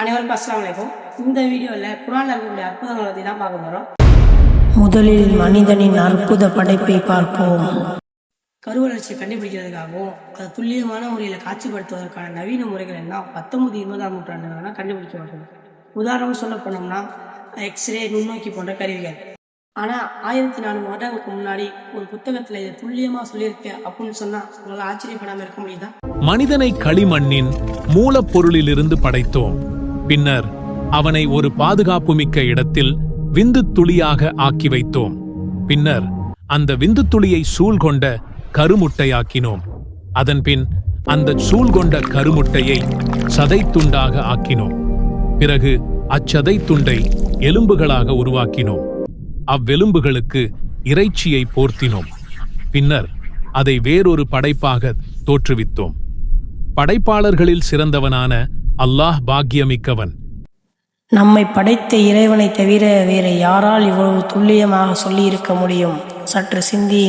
அனைவருக்கும் அஸ்ஸலாமு அலைக்கும் இந்த வீடியோவில் குரானில் இருக்கக்கூடிய அற்புதங்களை பற்றி தான் பார்க்க போகிறோம் முதலில் மனிதனின் அற்புத படைப்பை பார்ப்போம். கருவளர்ச்சியை கண்டுபிடிக்கிறதுக்காகவும் அதை துல்லியமான முறையில் காட்சிப்படுத்துவதற்கான நவீன முறைகள் எல்லாம் பத்தொன்பது இருபதாம் நூற்றாண்டுலாம் கண்டுபிடிக்கப்பட்டது உதாரணம் சொல்ல போனோம்னா எக்ஸ்ரே நுண்ணோக்கி போன்ற கருவிகள். ஆனால் ஆயிரத்தி நானூறு வருடங்களுக்கு முன்னாடி ஒரு புத்தகத்தில் இதை துல்லியமாக சொல்லியிருக்க அப்படின்னு சொன்னால் உங்களால் ஆச்சரியப்படாமல் இருக்க முடியுதா? மனிதனை களிமண்ணின் மூலப்பொருளிலிருந்து படைத்தோம். பின்னர் அவனை ஒரு பாதுகாப்புமிக்க இடத்தில் விந்து துளியாக ஆக்கி வைத்தோம். பின்னர் அந்த விந்து துளியை சூழ்கொண்ட கருமுட்டையாக்கினோம். அதன்பின் அந்த சூழ்கொண்ட கருமுட்டையை சதைத்துண்டாக ஆக்கினோம். பிறகு அச்சதை துண்டை எலும்புகளாக உருவாக்கினோம். அவ்வெலும்புகளுக்கு இறைச்சியை போர்த்தினோம். பின்னர் அதை வேறொரு படைப்பாக தோற்றுவித்தோம். படைப்பாளர்களில் சிறந்தவனான அல்லாஹ் பாக்கியமிக்கவன். நம்மை படைத்த இறைவனை தவிர வேறு யாரால் இவ்வளவு துல்லியமாக சொல்லியிருக்க முடியும்? சற்று சிந்தியுங்கள்.